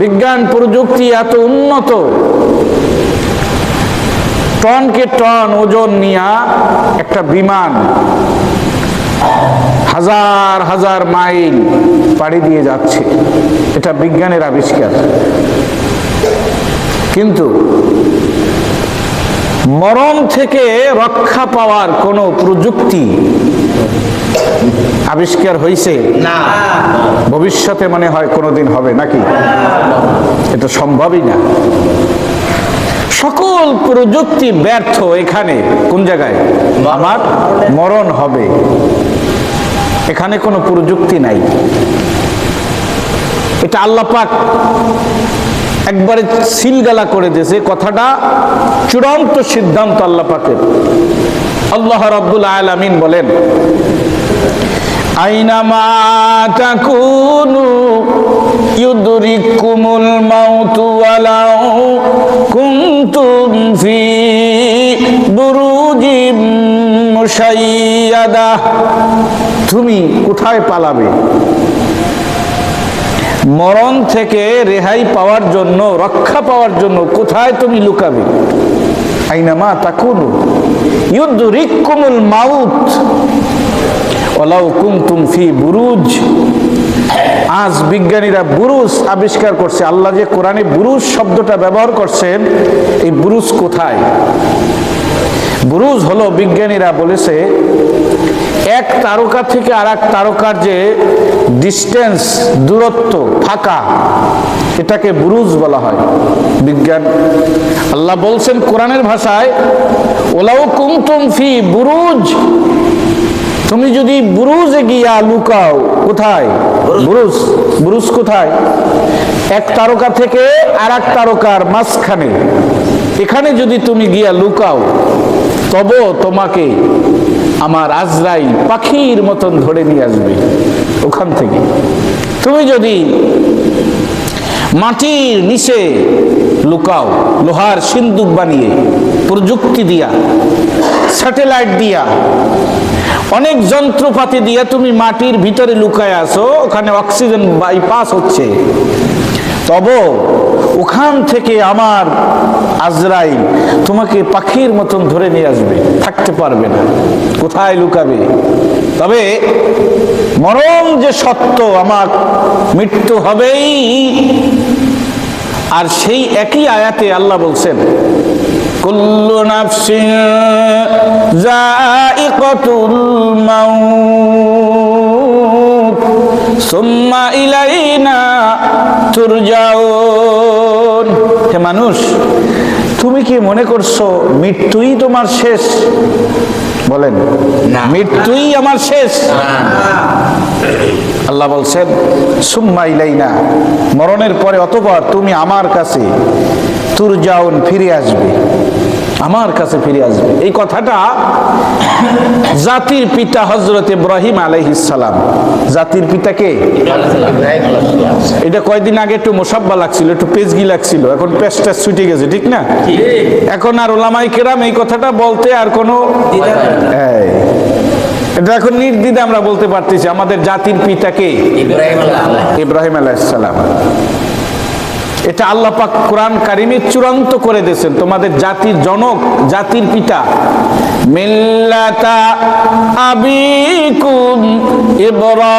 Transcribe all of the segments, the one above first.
বিজ্ঞান প্রযুক্তি এত উন্নত। টনকে টন ওজন নিয়া একটা বিমান হাজার হাজার মাইল পাড়ি দিয়ে যাচ্ছে। এটা বিজ্ঞানের আবিষ্কার। কিন্তু মরণ থেকে রক্ষা পাওয়ার কোনো প্রযুক্তি আবিষ্কার হয়েছে না। ভবিষ্যতে মনে হয় কোনোদিন হবে নাকি? এটা সম্ভবই না। সকল প্রযুক্তি ব্যর্থ এখানে। কোন জায়গায়? আমার মরণ হবে। এখানে কোনো প্রযুক্তি নাই। এটা আল্লাহ পাক একবারে সিলগালা করে দিয়েছে। কথাটা চূড়ান্ত সিদ্ধান্ত আল্লাহ পাকের। আল্লাহ রাব্বুল আলামিন বলেন আইনামা তাকুনু ইউদরিকুমুল মাউতু ওয়ালাউ কুনতুম ফি বুরুজিম মুশাইয়াদা। তুমি কোথায় পালাবে? মরণ থেকে রেহাই পাওয়ার জন্য, রক্ষা পাওয়ার জন্য কোথায় তুমি লুকাবে? আইনামা তাকুনু ইউদরিকুমুল মাউত। ওলাউ ফি বুরুজ। আজ বিজ্ঞানীরা বুরুজ আবিষ্কার করছে। আল্লাহ যে কোরআনে বুরুজ শব্দটা ব্যবহার করছেন, এই বুরুজ কোথায়? বুরুজ হলো বিজ্ঞানীরা বলেছে, এক তারকা থেকে আর এক তারকার যে ডিস্টেন্স দূরত্ব ফাঁকা, এটাকে বুরুজ বলা হয়। বিজ্ঞান, আল্লাহ বলছেন কোরআনের ভাষায় ওলাউ কুমতুম ফি বুরুজ তুমি যদি বুরুজে গিয়া লুকাও কোথায়? বুরুজ। বুরুজ? কোথায়? এক তারকা থেকে আর এক তারকার মাঝখানে। এখানে যদি তুমি গিয়া লুকাও তবে তোমাকে আমার আজরাই পাখির মতন ধরে নিয়ে আসবে ওখান থেকে। তুমি যদি মাটির নিচে লুকাও লোহার সিন্দুক বানিয়ে প্রযুক্তি দিয়া স্যাটেলাইট দিয়া অনেক যন্ত্রপাতি দিয়ে তুমি মাটির ভিতরে লুকায় আসো ওখানে অক্সিজেন বাইপাস হচ্ছে। তব ওখান থেকে আমার আজরাই তোমাকে পাখির মতন ধরে নিয়ে আসবে, থাকতে পারবে না। কোথায় লুকাবে? তবে মরম যে সত্য আমার মৃত্যু হবেই। আর সেই একই আয়াতে আল্লাহ বলছেন কুল্লু নাফসিন জাইকাতুল মাউত সুম্মা ইলাইনা তুরজাউন। হে মানুষ তুমি কি মনে করছ মৃত্যুই তোমার শেষ? বলেন না। মৃত্যুই আমার শেষ? আল্লাহ বলছেন সুম্মা ইলাইনা মরণের পরে অতপর তুমি আমার কাছে তুর যাউন ফিরে আসবে। আমার কাছে ফিরে আসবে। এই কথাটা জাতির পিতা হজরত ইব্রাহিম আলাইহিসসালাম জাতির পিতাকে এটা কয়দিন আগে একটু মোসাব্বা লাগছিল একটু পেজগি লাগছিল। এখন পেজটা ছুটে গেছে ঠিক না? এখন আর ওলামাই কেরাম এই কথাটা বলতে আর কোনো এটা এখন নির্দ্বিধে আমরা বলতে পারতেছি আমাদের জাতির পিতাকে ইব্রাহিম ইব্রাহিম আলাইসালাম এটা আল্লাহ পাক কোরআন কারিমে চূড়ান্ত করে দিয়েছেন। তোমাদের জাতির জনক, জাতির পিতা। মিল্লাতা আবিকুম ইব্রাহিম।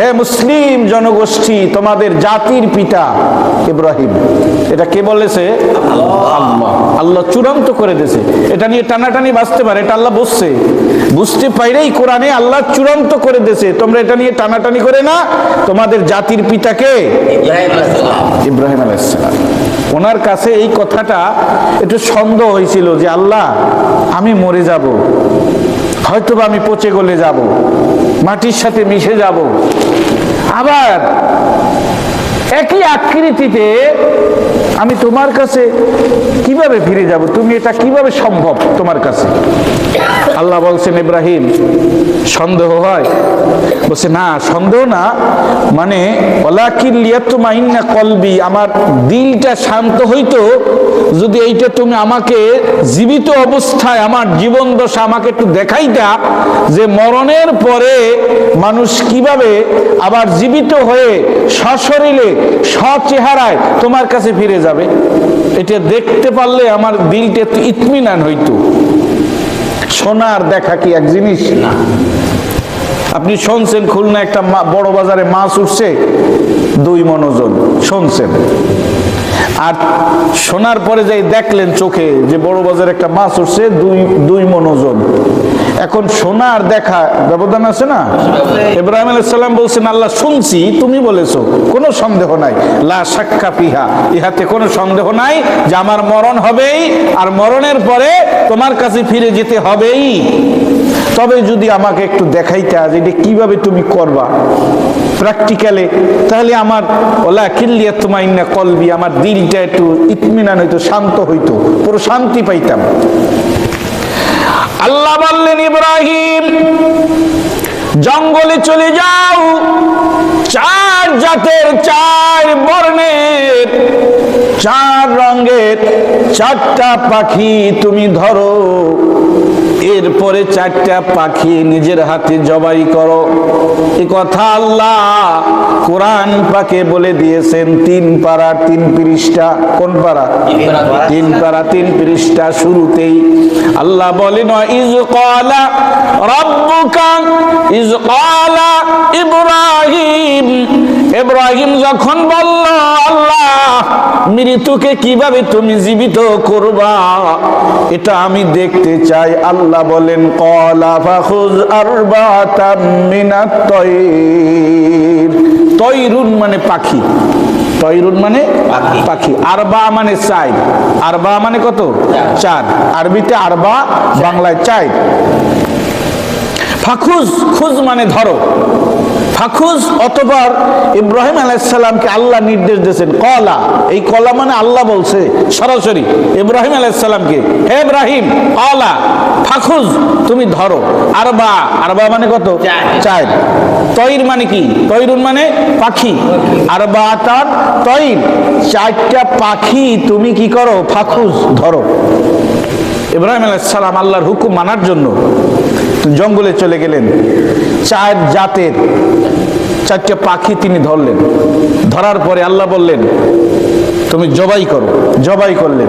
হে মুসলিম জনগোষ্ঠী তোমাদের জাতির পিতা ইব্রাহিম। এটা কে বলেছে? আল্লাহ। আল্লাহ চূড়ান্ত করে দিয়েছে। এটা নিয়ে টানাটানি বাঁচতে পারে এটা আল্লাহ বসছে বুঝতে পাইরেই কোরআনে আল্লাহ চূড়ান্ত করে দিয়েছে। তোমরা এটা নিয়ে টানাটানি করে না। তোমাদের জাতির পিতাকে ইব্রাহিম আলাইসালাম ওনার কাছে এই কথাটা একটু সন্দেহ হয়েছিল যে আল্লাহ আমি মরে যাব। হয়তোবা আমি পচে গলে যাব। মাটির সাথে মিশে যাব। আবার একই আকৃতিতে আমি তোমার কাছে কীভাবে ফিরে যাব? তুমি এটা কীভাবে সম্ভব তোমার কাছে? আল্লাহ বলছেন, ইব্রাহিম, সন্দেহ হয়? বলছে, না, সন্দেহ না। মানে কলবি, আমার দিলটা শান্ত হইতো যদি এইটা তুমি আমাকে জীবিত অবস্থায়, আমার জীবন দশা আমাকে একটু দেখাইতা যে মরণের পরে মানুষ কীভাবে আবার জীবিত হয়ে সশরীরে, সচেহারায় তোমার কাছে ফিরে যাবে। এটা দেখতে পারলে আমার দিলটা ইতমিনান হইতো। সোনার দেখা কি এক জিনিস? না। আপনি শুনছেন খুলনা একটা বড় বাজারে মাছ উঠছে? দুই মনোজন শুনছেন? আর শোনার পরে যাই দেখলেন চোখে যে বড় বাজারে একটা মাছ উঠছে, দুই দুই মনোজন এখন সোনার দেখা, ব্যবধান আছে না? ইব্রাহিম আলাইসাল্লাম বলছেন, আল্লাহ, শুনছি, তুমি বলেছ, কোনো সন্দেহ নাই। লা সাক্ষা পিহা ইহাতে কোনো সন্দেহ নাই যে আমার মরণ হবেই, আর মরণের পরে তোমার কাছে ফিরে যেতে হবেই। তবে যদি আমাকে একটু দেখাইতে আজ, এটা কীভাবে তুমি করবা? প্র্যাকটিক্যালে তাহলে আমার, ওলা কিল্লিয়া তোমাইন্না কলবি, আমার দিলটা একটু ইতমিনান হইতো, শান্ত হইতো, পুরো শান্তি পাইতাম। আল্লাহ বললেন, ইব্রাহিম, জঙ্গলে চলে যাও, চার জাতের চার বর্ণের, চার রঙের চারটা পাখি তুমি ধরো। এরপরে চারটা পাখি নিজের হাতে জবাই করো। এ কথা আল্লাহ কোরআন পাকে বলে দিয়েছেন তিন পাড়া তিন পৃষ্ঠা। কোন পাড়া? তিন পারা তিন পৃষ্ঠা শুরুতেই। আল্লাহ বলেন ইজ কলা রব্বুকা ইজ কলা ইব্রাহিম ইব্রাহিম যখন বলল আল্লাহ মৃত্যুকে কীভাবে তুমি জীবিত করবা? এটা আমি দেখতে চাই। আল্লাহ বলেন কলা ফাখুজ আরবাতাম মিনাত তৈর। তৈরুন মানে পাখি। তৈরুন মানে পাখি। পাখি। আরবা মানে চাই আরবা মানে কত? চার আরবিতে আরবা বাংলায় চাই ফাখুজ খুজ মানে ধরো। ফাখুজ অতবার ইব্রাহিম আলাইসাল্লামকে আল্লাহ নির্দেশ দিয়েছেন কলা। এই কলা মানে আল্লাহ বলছে সরাসরি। ইব্রাহিম আলাইসাল্লামকে হে ইব্রাহিম কলা ফাখুজ তুমি ধরো। আরবা আরবা মানে কত? চার। তৈর মানে কি? তৈরুন মানে পাখি। আরবা তার তৈর। চারটা পাখি তুমি কি করো? ফাখুজ ধরো। ইব্রাহিম আলাইসালাম আল্লাহর হুকুম মানার জন্য জঙ্গলে চলে গেলেন। চার জাতের চারটে পাখি তিনি ধরলেন। ধরার পরে আল্লাহ বললেন, তুমি জবাই করো। জবাই করলেন।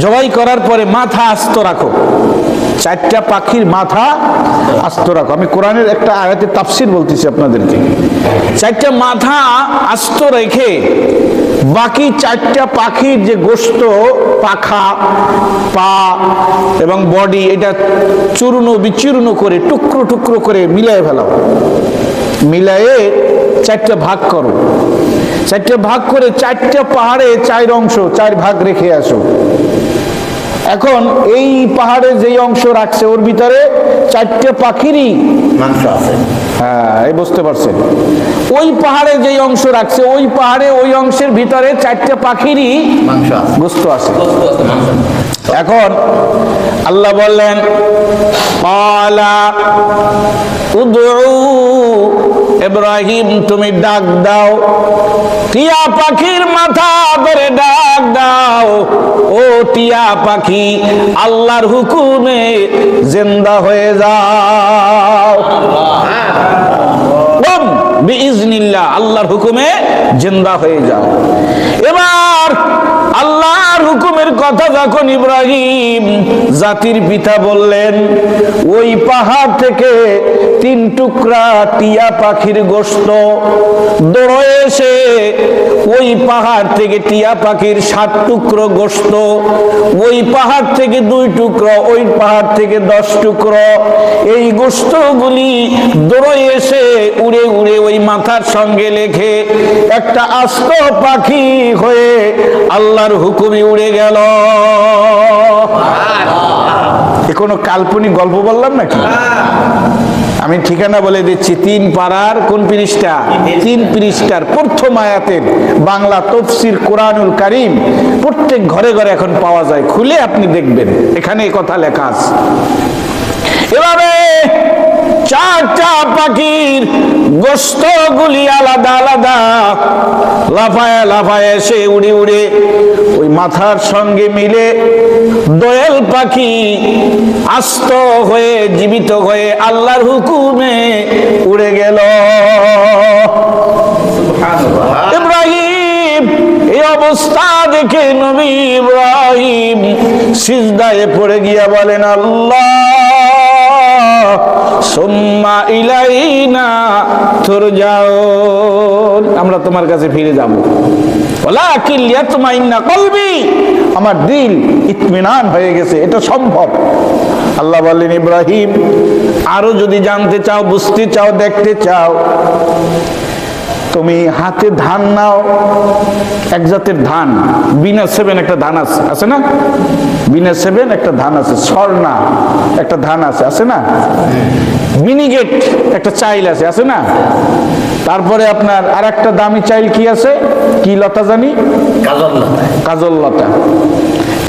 জবাই করার পরে মাথা আস্ত রাখো। চারটা পাখির মাথা আস্ত রাখো। আমি কোরআনের একটা আয়াতের তাফসির বলতেছি আপনাদেরকে। চারটা মাথা আস্ত রেখে বাকি চারটা পাখির যে গোস্ত, পাখা, পা এবং বডি, এটা চূর্ণ বিচূর্ণ করে, টুকরো টুকরো করে মিলাই ফেলাও। মিলায়ে চারটা ভাগ করো। চারটা ভাগ করে চারটা পাহাড়ে চার অংশ, চার ভাগ রেখে আসো। এখন এই পাহাড়ে যেই অংশ রাখছে ওর ভিতরে চারটে পাখিরই মাংস আছে। হ্যাঁ এই বুঝতে পারছেন। ওই পাহাড়ে যেই অংশ রাখছে ওই পাহাড়ে ওই অংশের ভিতরে চারটে পাখিরই মাংস আছে। গোস্ত আছে। বস্তু আছে মাংস এখন আল্লাহ বললেন পালা উদউ ইব্রাহিম তুমি ডাক দাও। টিয়া পাখির মাথা ধরে ডাক দাও। ও টিয়া পাখি আল্লাহর হুকুমে জিন্দা হয়ে যাও। কুম বিইজনিল্লাহ আল্লাহর হুকুমে জিন্দা হয়ে যাও। এবার আল্লাহর হুকুমের কথা যখন ইব্রাহিম জাতির পিতা বললেন, ওই পাহাড় থেকে তিন টুকরা টিয়া পাখির গোস্ত দৌড়ে এসে ওই পাহাড় থেকে টিয়া পাখির সাত টুকরো গোস্ত, ওই পাহাড় থেকে দুই টুকরো, ওই পাহাড় থেকে দশ টুকরো, এই গোস্তগুলি দৌড়ে এসে উড়ে উড়ে ওই মাথার সঙ্গে লেখে একটা আস্ত পাখি হয়ে আল্লাহর হুকুমে উড়ে গেল। কোনো কাল্পনিক গল্প বললাম নাকি? আমি ঠিকানা বলে দিচ্ছি, তিন পাড়ার, কোন পৃষ্ঠা? তিন পৃষ্ঠার প্রথম আয়াতের বাংলা তফসির কোরআনুল কারিম প্রত্যেক ঘরে ঘরে এখন পাওয়া যায়, খুলে আপনি দেখবেন। এখানে কথা লেখা আছে। এভাবে চারটা পাখির গোস্ত গুলি আলাদা আলাদা। লাফায় লাফায় এসে উড়ে উড়ে ওই মাথার সঙ্গে মিলে দোয়েল পাখি আস্ত হয়ে জীবিত হয়ে আল্লাহর হুকুমে উড়ে গেল। ইব্রাহিম এই অবস্থা দেখে নবী ইব্রাহিম সিজদায় পড়ে গিয়া বলেন আল্লাহ সুম্মা ইলাইনা, তুরজাউন। আমরা তোমার কাছে ফিরে যাব। আমার দিল ইতমিনান হয়ে গেছে, এটা সম্ভব। আল্লাহ বললেন, ইব্রাহিম, আরও যদি জানতে চাও, বুঝতে চাও, দেখতে চাও তুমি হাতে ধান নাও এক জাতের ধান বিনা সেভেন একটা ধান আছে আছে না? বিনা সেভেন একটা ধান আছে স্বর্ণা একটা ধান আছে আছে না? মিনিগেট একটা চাইল আছে আছে না? তারপরে আপনার আর একটা দামি চাইল কি আছে? কি লতা জানি? কাজল লতা। কাজল লতা।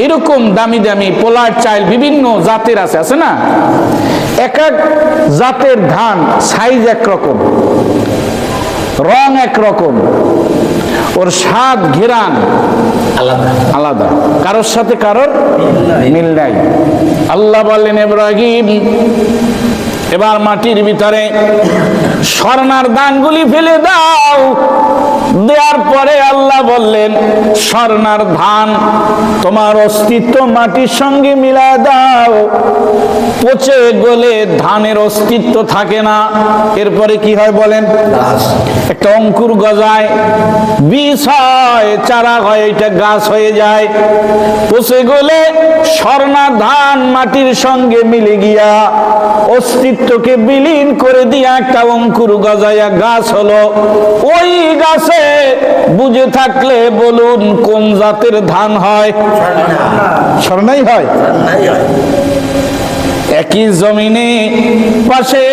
এরকম দামি দামি পোলার চাইল বিভিন্ন জাতের আছে আছে না? এক এক জাতের ধান সাইজ একরকম। রং একরকম। ওর স্বাদ ঘেরান আলাদা। আলাদা। কারোর সাথে কারোর মিল নাই। আল্লাহ বললেন ইব্রাহিম এবার মাটির ভিতরে স্বর্ণার দানগুলি ফেলে দাও। দেওয়ার পরে আল্লাহ বললেন স্বর্ণার ধান তোমার অস্তিত্ব মাটির সঙ্গে মিলায় দাও। পচে গলে ধানের অস্তিত্ব থাকে না। এরপরে কি হয় বলেন? একটা অঙ্কুর গজায় বীজ হয় চারা হয় এটা গাছ হয়ে যায়। পচে গলে স্বর্ণা ধান মাটির সঙ্গে মিলে গিয়া অস্তিত্বকে বিলীন করে দিয়ে একটা অঙ্কুর গজায়া গাছ হলো। ওই গাছে বুঝে থাকলে বলুন কোন জাতের ধান হয়? স্বর্ণাই হয়। একই জমিনে পাশে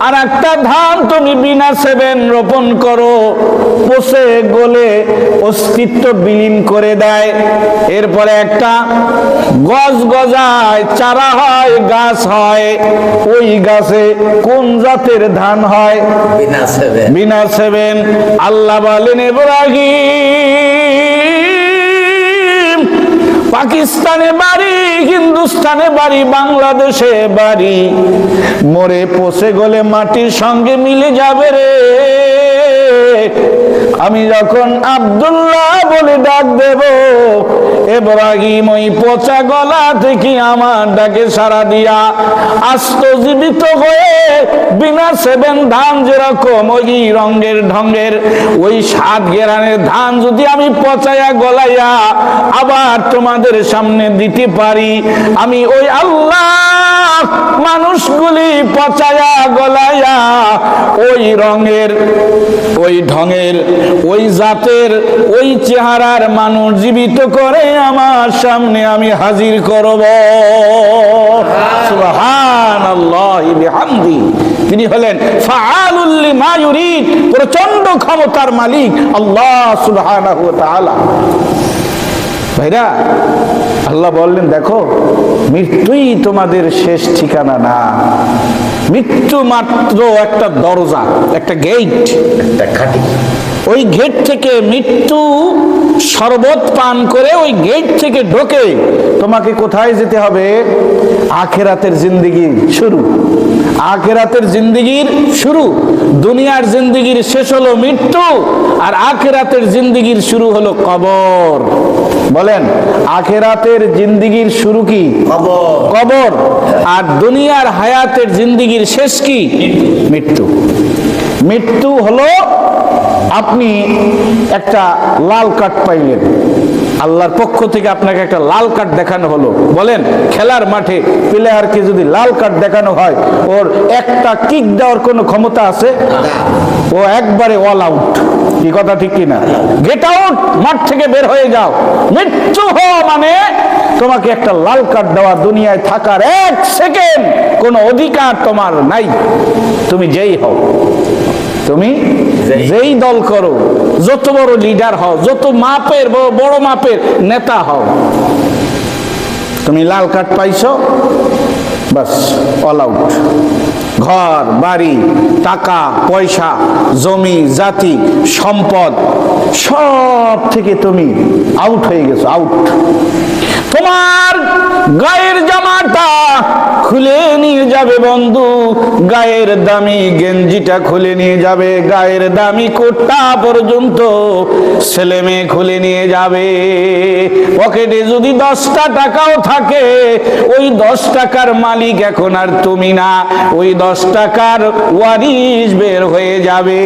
আর একটা ধান তুমি বিনা সেবেন রোপণ করো। পচে গলে অস্তিত্ব বিলীন করে দেয়। এরপরে একটা গজ গজায় চারা হয় গাছ হয়। ওই গাছে কোন জাতের ধান হয়? বিনা সেবে বিনা সেবেন। আল্লাহ বলেন এব্রাহিম পাকিস্তানে বাড়ি, হিন্দুস্তানে বাড়ি, বাংলাদেশে বাড়ি। মরে পচে গলে মাটির সঙ্গে মিলে যাবে রে। আমি যখন আব্দুল্লাহ বলে ডাক দেব, এব্রাহিম ওই পচা গলা থেকে আমার ডাকে সারা দিয়া আস্ত জীবিত হয়ে বিনা সেভেন ধান যেরকম ওই রঙের ঢঙ্গের ওই সাত গেরানের ধান যদি আমি পচাইয়া গলাইয়া আবার তোমাদের সামনে দিতে পারি। আমি ওই আল্লাহ মানুষগুলি পচায়া গলায়া ওই রঙের, ওই ঢঙের, ওই জাতের, ওই চেহারার মানুষ জীবিত করে আমার সামনে আমি হাজির করব। তিনি হলেন প্রচণ্ড ক্ষমতার মালিক আল্লাহ তাআলা। ভাইরা আল্লাহ বললেন দেখো মৃত্যুই তোমাদের শেষ ঠিকানা না। মৃত্যু মাত্র একটা দরজা একটা গেট একটা খাটি ওই গেট থেকে মৃত্যু শরবত পান করে ওই গেট থেকে ঢোকে। তোমাকে কোথায় যেতে হবে? আখেরাতের জিন্দিগি শুরু। আখেরাতের জিন্দিগির শুরু। দুনিয়ার জিন্দিগির শেষ হলো মৃত্যু আর আখেরাতের জিন্দিগির শুরু হলো কবর। বলেন আখেরাতের জিন্দিগির শুরু কি? কবর। আর দুনিয়ার হায়াতের জিন্দিগির শেষ কি? মৃত্যু। মৃত্যু হলো আপনি একটা লাল কার্ড পাইলেন। আল্লাহর পক্ষ থেকে আপনাকে একটা লাল কার্ড দেখানো হলো। বলেন খেলার মাঠে প্লেয়ারকে যদি লাল কার্ড দেখানো হয় ওর একটা কিক দেওয়ার কোনো ক্ষমতা আছে? ও একবারে অল আউট কি কথা ঠিক কিনা? গেট আউট মাঠ থেকে বের হয়ে যাও। মৃত্যু হওয়া মানে তোমাকে একটা লাল কার্ড দেওয়া দুনিয়ায় থাকার এক সেকেন্ড। কোনো অধিকার তোমার নাই। তুমি যেই হও তুমি যেই- দল করো যত বড় লিডার হও যত মাপের বড় বড় মাপের নেতা হও তুমি লাল কার্ড পাইছো বাস অল আউট ঘর, বাড়ি, টাকা, পয়সা, জমি, জাতি, সম্পদ, সব থেকে তুমি আউট হয়ে গেছো আউট তোমার গায়ের জামাটা খুলে যাবে বন্ধু? গায়ের দামি গেঞ্জিটা খুলে নিয়ে যাবে। গায়ের দামি কোটটা পর্যন্ত ছেলে মেয়ে খুলে নিয়ে যাবে। পকেটে যদি দশটা টাকাও থাকে, ওই দশ টাকার মালিক এখন আর তুমি না। ওই দশ টাকার ওয়ারিশ বের হয়ে যাবে।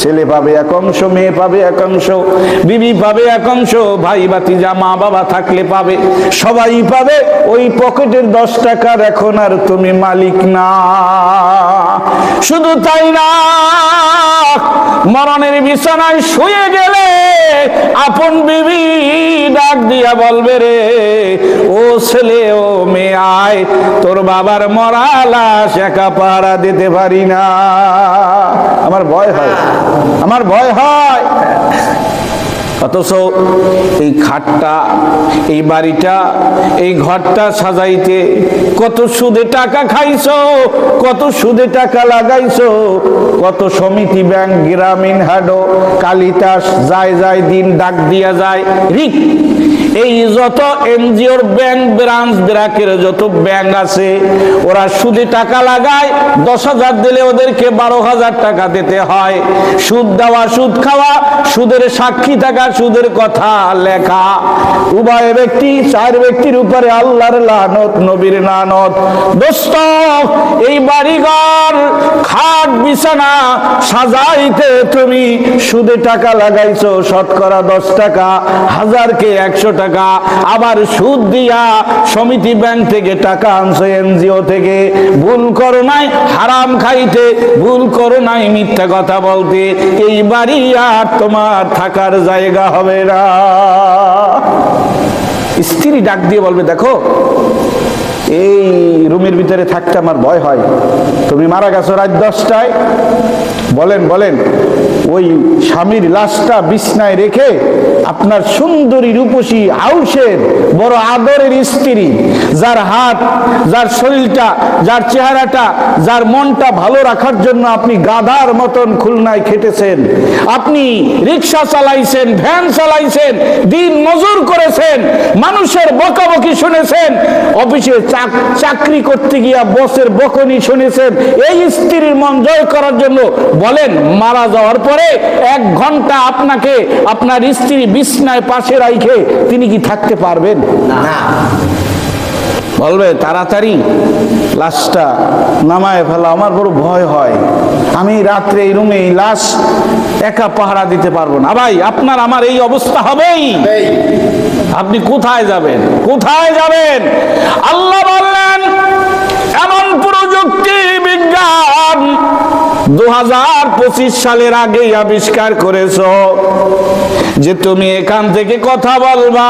ছেলে পাবে এক অংশ, মেয়ে পাবে এক অংশ, বিবি পাবে এক অংশ, ভাই বাতিজা মা বাবা থাকলে পাবে, সবাই পাবে। ওই পকেটের দশ টাকার এখন আর তুমি মালিক না। শুধু তাই না, মরণের বিছানায় শুয়ে গেলে আপন বিবি ডাক দিয়া বলবে রে, ও ছেলে, ও মেয়ে, আয়, তোর বাবার মরা লাশ একা পাহারা দিতে পারি না। আমার ভয় হয়। আমার ভয় হয়। অথচ এই খাটটা, এই বাড়িটা, এই ঘরটা সাজাইতে কত সুদে টাকা খাইছ, কত সুদে টাকা লাগাইছো, কত সমিতি ব্যাংক, গ্রামীণ হাডো কালিতাস যায় যায়, দিন ডাক দিয়া যায়, রিক। এই যত এনজিওর ব্যাংক ব্রাঞ্চ ব্রাকের যত ব্যাংক আছে, ওরা সুদে টাকা লাগায়, দশ হাজার দিলে ওদেরকে বারো হাজার টাকা দিতে হয়। সুদ দেওয়া, সুদ খাওয়া, সুদের সাক্ষী থাকা, সুদের কথা লেখা। উভয় ব্যক্তি, চার ব্যক্তির উপরে আল্লাহর লানত, নবীর লানত। দোস্ত, এই বাড়িঘর, খাট, বিছানা সাজাইতে তুমি সুদে টাকা লাগাইছো, শতকরা দশ টাকা, হাজারকে একশো টাকা আবার সুদ দিয়া সমিতি ব্যাংক থেকে টাকা আনছো এনজিও থেকে। ভুল করো নাই, হারাম খাইতে, ভুল করো নাই মিথ্যা কথা বলতে। এই বাড়ি আর তোমার থাকার জায়গা হবে না। স্ত্রী ডাক দিয়ে বলবে, দেখো এই রুমের ভিতরে থাকতে আমার ভয় হয়। তুমি মারা গেছো রাত দশটায়। বলেন বলেন, ওই স্বামীর লাশটা বিছনায় রেখে আপনার সুন্দরী রূপসী হাউসের বড় আদরের স্ত্রী, যার হাত, যার শরীরটা, যার চেহারাটা, যার মনটা ভালো রাখার জন্য আপনি গাধার মতন খুলনায় খেটেছেন। আপনি রিক্সা চালাইছেন, ভ্যান চালাইছেন, দিন মজুর করেছেন, মানুষের বকাবকি শুনেছেন, অফিসে চাকরি করতে গিয়া বসের বকনি শুনেছেন, এই স্ত্রীর মন জয় করার জন্য বলেন, মারা যাওয়ার পরে এক ঘণ্টা আপনাকে আপনার স্ত্রী বিছনায় পাশে রাইখে তিনি কি থাকতে পারবেন? না। বলবে তাড়াতাড়ি লাশটা নামায় ফেলা আমার বড় ভয় হয়। আমি রাত্রে এই রুমে এই লাশ একা পাহারা দিতে পারব না। ভাই আপনার আমার এই অবস্থা হবেই। আপনি কোথায় যাবেন? কোথায় যাবেন? আল্লাহ বললেন এমন প্রযুক্তি বিজ্ঞান দু হাজার পঁচিশ সালের আগেই আবিষ্কার করেছ যে তুমি এখান থেকে কথা বলবা।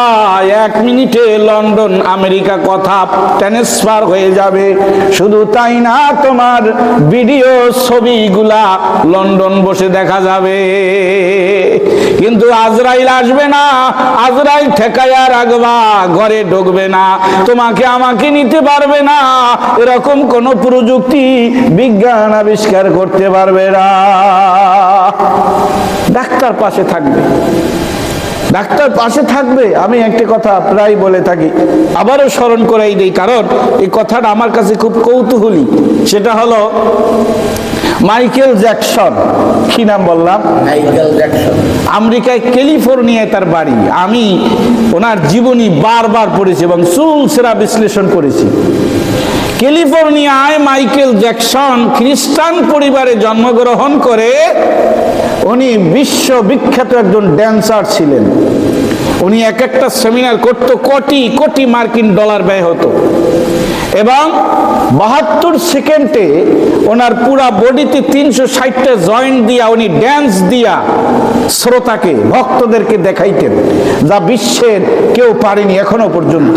এক মিনিটে লন্ডন, আমেরিকা কথা ট্রান্সফার হয়ে যাবে। শুধু তাই না, তোমার ভিডিও ছবিগুলা লন্ডন বসে দেখা যাবে। কিন্তু আজরাইল আসবে না। আজরাইল ঠেকাইয়া রাখবা, ঘরে ঢুকবে না। তোমাকে আমাকে নিতে পারবে না। এরকম কোন প্রযুক্তি, বিজ্ঞান আবিষ্কার করতে পারবে না। ডাক্তার পাশে থাকবে। ডাক্তার পাশে থাকবে আমি একটি কথা প্রায় বলে থাকি। আবারও স্মরণ করাই দিই কারণ এই কথাটা আমার কাছে খুব কৌতূহলী। সেটা হলো মাইকেল জ্যাকসন। কি নাম বললাম? Michael Jackson. আমেরিকায় ক্যালিফোর্নিয়ায় তার বাড়ি। আমি ওনার জীবনী বারবার পড়েছি এবং চুলসেরা বিশ্লেষণ করেছি। ক্যালিফোর্নিয়ায় মাইকেল জ্যাকসন খ্রিস্টান পরিবারে জন্মগ্রহণ করে, উনি বিশ্ববিখ্যাত একজন ড্যান্সার ছিলেন। উনি এক একটা সেমিনার করত, কোটি কোটি মার্কিন ডলার ব্যয় হতো। এবং বাহাত্তর সেকেন্ডে ওনার পুরা বডিতে তিনশো ষাটটা জয়েন্ট দিয়া উনি ড্যান্স দিয়া শ্রোতাকে, ভক্তদেরকে দেখাইতেন, যা বিশ্বের কেউ পারেনি এখনও পর্যন্ত।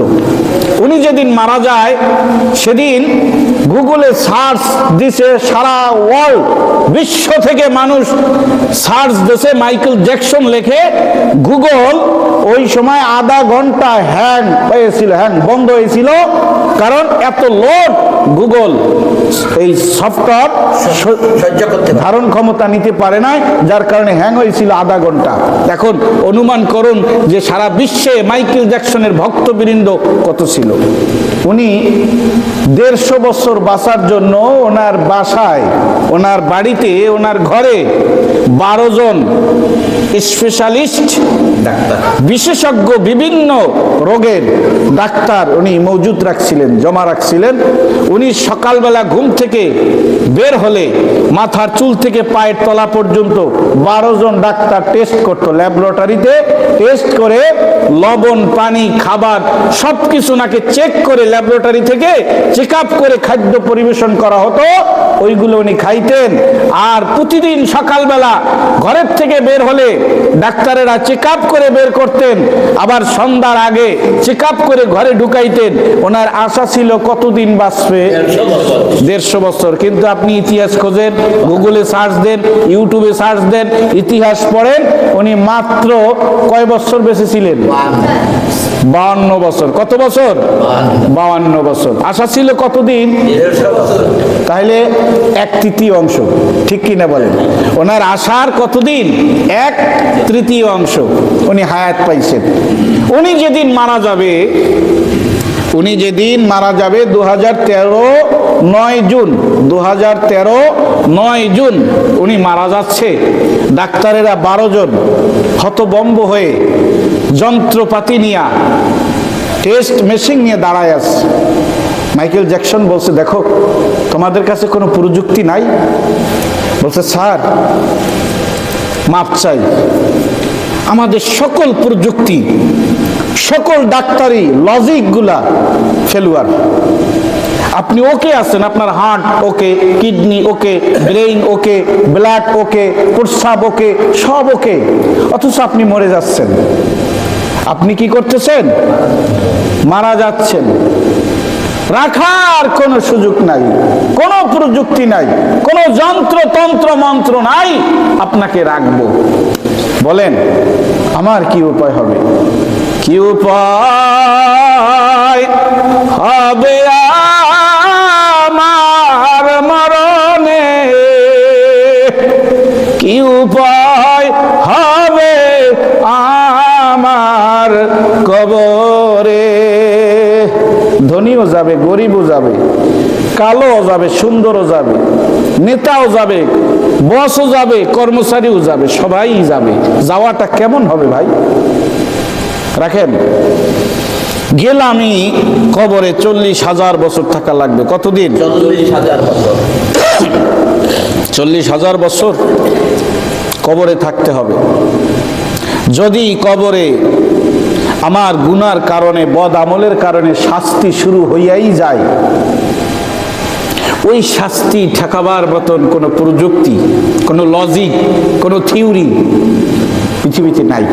উনি যেদিন মারা যায়, সেদিন গুগলে সার্চ দিছে, সারা ওয়ার্ল্ড, বিশ্ব থেকে মানুষ সার্চ দিছে, মাইকেল জ্যাকসন লেখে, গুগল ওই সময় আধা ঘণ্টা হ্যাং হয়েছিল হ্যাং বন্ধ হয়েছিল। কারণ এত লোড গুগল এই সফটওয়্যার সহ্য করতে ধারণ ক্ষমতা নিতে পারে না যার কারণে হ্যাং হয়েছিল আধা ঘণ্টা। এখন অনুমান করুন যে সারা বিশ্বে মাইকেল জ্যাকসনের ভক্তবৃন্দ কত ছিল? উনি দেড়শো বছর বাঁচার জন্য ওনার বাসায় ওনার বাড়িতে ওনার ঘরে বারো জন স্পেশালিস্ট ডাক্তার। বিশেষজ্ঞ বিভিন্ন রোগের ডাক্তার উনি মজুদ রাখছিলেন, জমা রাখছিলেন। উনি সকালবেলা ঘুম থেকে বের হলে মাথার চুল থেকে পায়ের তলা পর্যন্ত বারো জন ডাক্তার টেস্ট করতো। ল্যাবরেটরিতে টেস্ট করে লবণ, পানি, খাবার সব কিছু নাকি চেক করে ল্যাবরেটরি থেকে চেক আপ করে খাদ্য পরিবেশন করা হতো। ওইগুলো উনি খাইতেন। আর প্রতিদিন সকালবেলা ঘরের থেকে বের হলে ডাক্তারেরা চেক আপ করে বের করতেন আবার সন্ধ্যার আগে চেক আপ করে ঘরে ঢুকাইতেন। ওনার আশা ছিল কতদিন বাঁচবে? দেড়শো বছর। কিন্তু আপনি ইতিহাস খোঁজেন গুগলে সার্চ দেন ইউটিউবে সার্চ দেন ইতিহাস পড়েন উনি মাত্র কয় বছর বেঁচে ছিলেন বাউন্ন বছর। কত বছর? বাউন্ন বছর। আশা ছিল কতদিন? তাহলে এক তৃতীয় অংশ। ঠিক কিনা বলেন? ওনার আশার কতদিন? এক তৃতীয় অংশ। উনি হায়াত পাইছেন। উনি যেদিন মারা যাবে, উনি যেদিন মারা যাবে দু হাজার তেরো নয় জুন দু হাজার তেরো নয় জুন উনি মারা যাচ্ছে। ডাক্তারেরা বারো জন হতবম্ব হয়ে যন্ত্রপাতি নিয়া টেস্ট মেশিন নিয়ে দাঁড়ায় আসছে মাইকেল জ্যাকসন বলছে, দেখো, তোমাদের কাছে কোনো প্রযুক্তি নাই? বলছে, স্যার, মাপ চাই। আমাদের সকল প্রযুক্তি, সকল ডাক্তারি লজিকগুলা ফেলুয়ার আপনি ওকে আছেন, আপনার heart okay kidney okay brain okay blood okay প্রস্রাব ওকে সব ওকে অথচ আপনি মরে যাচ্ছেন। আপনি কি করতেছেন? মারা যাচ্ছেন। রাখার কোনো সুযোগ নাই, কোনো প্রযুক্তি নাই, কোনো যন্ত্র তন্ত্র মন্ত্র নাই, আপনাকে রাখব। বলেন আমার কি উপায় হবে? কি উপায় হবে আমার মরণে? কি উপায় হবে আমার কবরে? ধনীও যাবে গরিবও যাবে কালোও যাবে সুন্দরও যাবে নেতাও যাবে বসও যাবে কর্মচারীও যাবে সবাই যাবে। যাওয়াটা কেমন হবে ভাই? রাখেন গেলামই কবরে চল্লিশ হাজার বছর থাকা লাগবে। কতদিন? চল্লিশ হাজার বছর। চল্লিশ হাজার বছর কবরে থাকতে হবে। যদি কবরে আমার গুনার কারণে বদ আমলের কারণে শাস্তি শুরু হইয়াই যায় ওই শাস্তি ঠেকাবার মতন কোনো প্রযুক্তি কোনো লজিক কোনো থিওরি পৃথিবীতে নাই।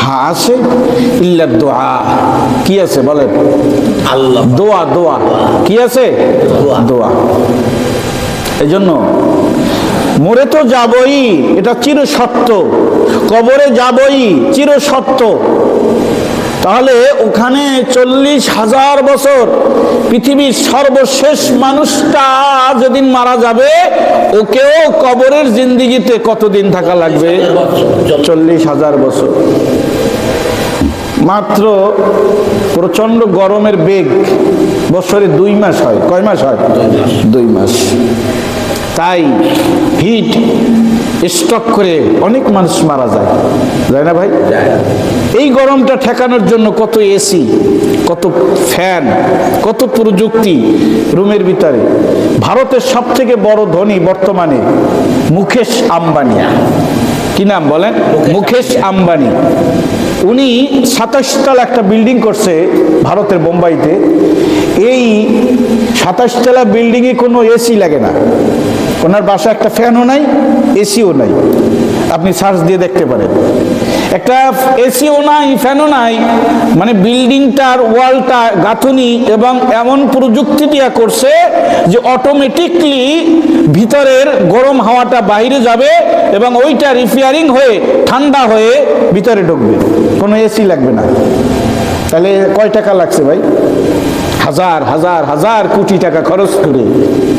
হ্যাঁ আছে। ইল্লা দোয়া। কি আছে বলেন? আল্লাহ। দোয়া দোয়া। কি আছে? দোয়া। দোয়া। এই জন্য মরে তো যাবই এটা চির সত্য কবরে যাবই চির সত্য তাহলে ওখানে চল্লিশ হাজার বছর পৃথিবীর সর্বশেষ মানুষটা যেদিন মারা যাবে, ওকেও কবরের জিন্দিগিতে কতদিন থাকা লাগবে? চল্লিশ হাজার বছর। মাত্র প্রচণ্ড গরমের বেগ, বছরে দুই মাস হয়। কয় মাস হয়? দুই মাস। তাই হিট। স্টক করে অনেক মানুষ মারা যায়। যায় না ভাই? এই গরমটা ঠেকানোর জন্য কত এসি কত ফ্যান কত প্রযুক্তি রুমের ভিতরে। ভারতের সব থেকে বড় ধনী বর্তমানে মুকেশ আম্বানি। কি নাম বলেন? মুকেশ আম্বানি। উনি সাতাশ তলা একটা বিল্ডিং করছে ভারতের বোম্বাইতে। এই সাতাশ তলা বিল্ডিংয়ে কোনো এসি লাগে না। ওনার বাসা একটা ফ্যানও নাই, এসিও নাই। আপনি সার্চ দিয়ে দেখতে পারেন। একটা এসিও নাই, ফ্যানও নাই মানে বিল্ডিংটার ওয়ালটা গাঁথুনি এবং এমন প্রযুক্তি দিয়া করছে যে অটোমেটিকলি ভিতরের গরম হাওয়াটা বাইরে যাবে এবং ওইটা রিপেয়ারিং হয়ে, ঠান্ডা হয়ে ভিতরে ঢুকবে। কোনো এসি লাগবে না। তাহলে কয় টাকা লাগছে ভাই? হাজার হাজার হাজার কোটি টাকা খরচ করে।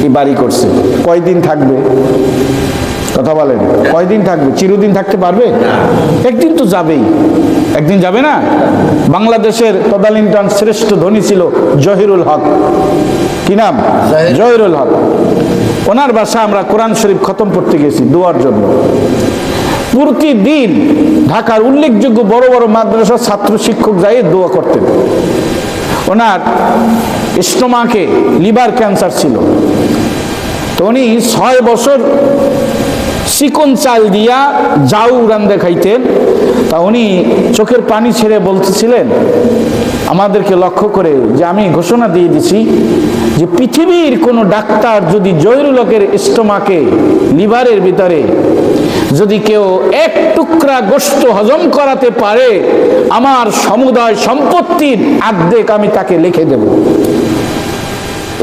বাড়ি করছে। কয়দিন থাকবে? কথা বলেন। কয়দিন থাকবে? চিরদিন থাকতে পারবে? একদিন তো যাবেই। একদিন যাবে না? বাংলাদেশের তদানীন্তন শ্রেষ্ঠ ধনী ছিল জহিরুল হক। কি নাম? জহিরুল। হক। ওনার বাসা আমরা কোরআন শরীফ খতম করতে গেছি দোয়ার জন্য। প্রতিদিন ঢাকার উল্লেখযোগ্য বড় বড় মাদ্রাসার ছাত্র শিক্ষক যাই দোয়া করতেন। ওনার স্টোমাকে লিভার ক্যান্সার ছিল। তো উনি ছয় বছর চিকন চাল দিয়া জাউ রান্দে খাইতেন তা উনি চোখের পানি ছেড়ে বলতেছিলেন, আমাদেরকে লক্ষ্য করে যে আমি ঘোষণা দিয়ে দিছি যে পৃথিবীর কোনো ডাক্তার যদি জহিরুলকের স্টোমাকে লিভারের ভিতরে যদি কেউ এক টুকরা গোস্ত হজম করাতে পারে, আমার সমুদায় সম্পত্তির আর্ধেক আমি তাকে লিখে দেব।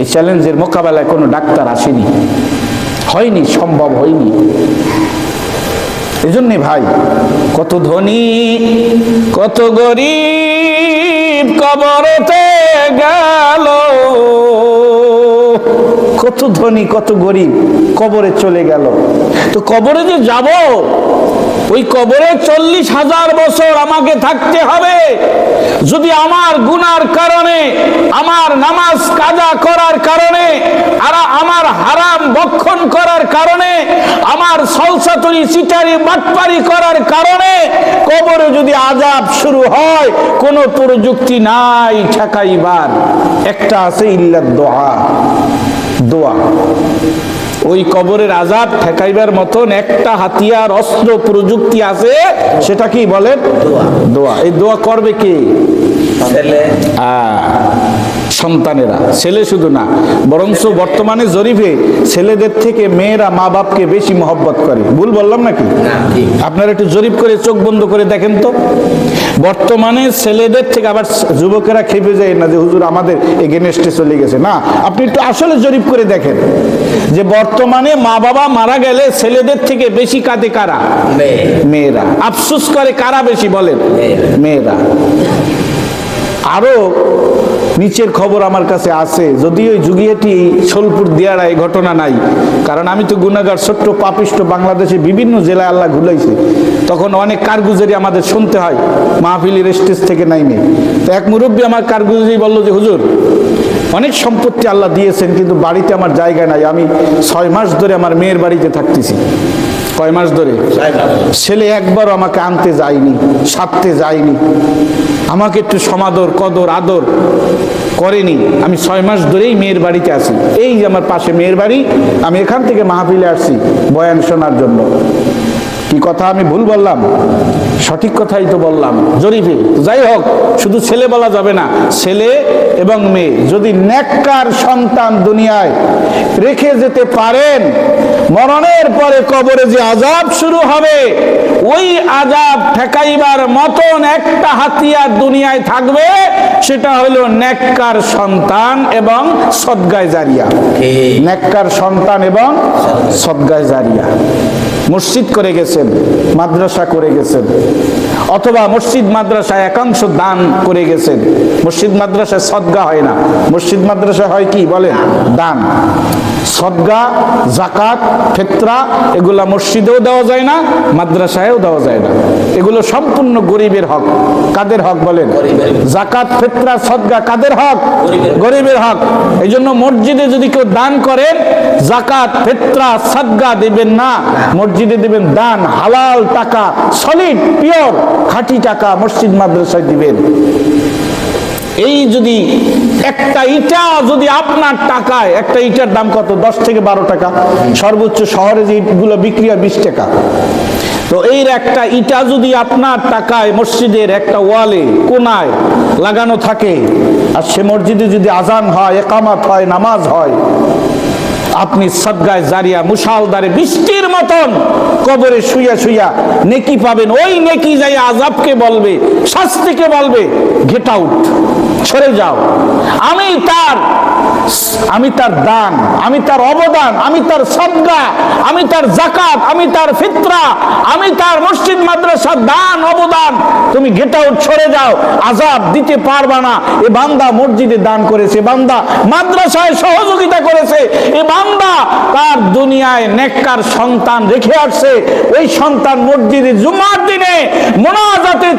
এই চ্যালেঞ্জের মোকাবেলায় কোনো ডাক্তার আসেনি, হয়নি, সম্ভব হয়নি। এজন্যে ভাই, কত ধনী, কত গরিব কবরতে গেল। কত ধনী, কত গরিব, কবরে চলে গেল। তো কবরে যে যাব, ওই কবরে চল্লিশ হাজার বছর আমাকে থাকতে হবে। যদি আমার গুনার কারণে, আমার নামাজ কাজা করার কারণে, আর আমার হারাম বক্ষণ করার কারণে, আমার সলসাতরি সিটারি বাটপারি করার কারণে, কবরে যদি আজাব শুরু হয়, কোনো প্রযুক্তি নাই ঠেকাইবার। একটা আছে ইল্লা দোয়া। দোয়া। ওই কবরের আজাদ ঠেকাইবার মতন একটা হাতিয়ার অস্ত্র প্রযুক্তি আছে সেটা কি বলেন দোয়া। দোয়া। এই দোয়া করবে কে? সন্তানেরা ছেলে শুধু না বরঞ্চ বর্তমানে জরিপে ছেলেদের থেকে মেয়েরা মা বাপকে বেশি মহব্বত করে। ভুল বললাম নাকি? আপনারা একটু জরিপ করে চোখ বন্ধ করে দেখেন তো। বর্তমানে ছেলেদের থেকে আবার যুবকেরা খেপে যায় না যে হুজুর আমাদের এগেনেস্টে চলে গেছে। না আপনি একটু আসলে জরিপ করে দেখেন যে বর্তমানে মা বাবা মারা গেলে ছেলেদের থেকে বেশি কাঁদে কারা? মেয়েরা। আফসোস করে কারা বেশি বলেন? মেয়েরা। মেয়েরা। আরও নিচের খবর আমার কাছে আছে। যদিও ওই যুগিয়াটি সোলপুর দিয়ারা এই ঘটনা নাই, কারণ আমি তো গুনাগার ছোট্ট পাপিষ্ট বাংলাদেশে বিভিন্ন জেলায় আল্লাহ ঘুলাইছে তখন অনেক কারগুজারি আমাদের শুনতে হয়, মাহফিলের স্টেজ থেকে নাইমে। তো এক মুরব্বী আমার কারগুজারি বলল যে, হুজুর, অনেক সম্পত্তি আল্লাহ দিয়েছেন, কিন্তু বাড়িতে আমার জায়গা নাই, আমি ছয় মাস ধরে আমার মেয়ের বাড়িতে থাকতেছি। কয় মাস ধরে? ছেলে একবার আমাকে আনতে যায়নি সারতে যায়নি। আমাকে একটু সমাদর কদর আদর করেনি। আমি ছয় মাস ধরেই মেয়ের বাড়িতে আছি। এই যে আমার পাশে মেয়ের বাড়ি আমি এখান থেকে মাহফিলে আসছি বয়ান শোনার জন্য। কি কথা আমি ভুল বললাম? সঠিক কথাই তো বললাম। জরিপে। যাই হোক শুধু ছেলে বলা যাবে না ছেলে এবং মেয়ে। যদি নেককার সন্তান দুনিয়ায় রেখে যেতে পারেন মরণের পরে কবরে যে আজাব শুরু হবে ওই আজাব ঠেকাইবার মতন একটা হাতিয়ার দুনিয়ায় থাকবে সেটা হলো নেককার সন্তান এবং সদ্গায় জারিয়া। ঠিক নেককার সন্তান এবং সদ্গায় জারিয়া। মসজিদ করে গেছেন, মাদ্রাসা করে গেছেন, অথবা মসজিদ মাদ্রাসায় একাংশ দান করে গেছেন। মসজিদ মাদ্রাসায় সদ্গা হয় না। মসজিদ মাদ্রাসায় হয় কি বলেন? দান। সদ্গা জাকাত ফেতরা, এগুলা মসজিদেও দেওয়া যায় না, মাদ্রাসায়ও দেওয়া যায় না। এগুলো সম্পূর্ণ গরিবের হক। কাদের হক বলেন? জাকাত ফেতরা, সদ্গা কাদের হক। গরিবের হক। এই জন্য মসজিদে যদি কেউ দান করেন জাকাত ফেতরা, সদ্গা দেবেন না। মসজিদে দেবেন দান, হালাল টাকা সলিড পিওর খাঁটি টাকা মসজিদ, মাদ্রাসায় দিবেন। এই যদি একটা ইটা যদি আপনার টাকায়, একটা ইটার দাম কত? দশ থেকে বারো টাকা। সর্বোচ্চ শহরে যে ইটগুলো বিক্রি হয় বিশ টাকা। তো এর একটা ইটা যদি আপনার টাকায় মসজিদের একটা ওয়ালে, কোনায় লাগানো থাকে, আর সে মসজিদে যদি আজান হয়, একামাত হয়, নামাজ হয় আপনি সদগায় জারিয়া মুসালদারে বৃষ্টির মতন কবরে শুইয়া শুইয়া নেকি পাবেন। ওই নেকি যাই আজাবকে বলবে, শাস্তিকে বলবে গেট আউট সরে যাও। আমি তার আমি তার দান, আমি তার অবদান, আমি তার সদগা, আমি তার জাকাত আমি তার ফিতরা, আমি তার মসজিদ, মাদ্রাসা, দান, অবদান। তুমি গেট আউট সরে যাও, আজাব দিতে পারবা না। এ বান্দা মসজিদে দান করেছে বান্দা মাদ্রাসায় সহযোগিতা করেছে, এ বান্দা তার দুনিয়ায় নেককার সন্তান রেখে আসছে। ওই সন্তান মসজিদে জুমার দিনে মোনাজাতে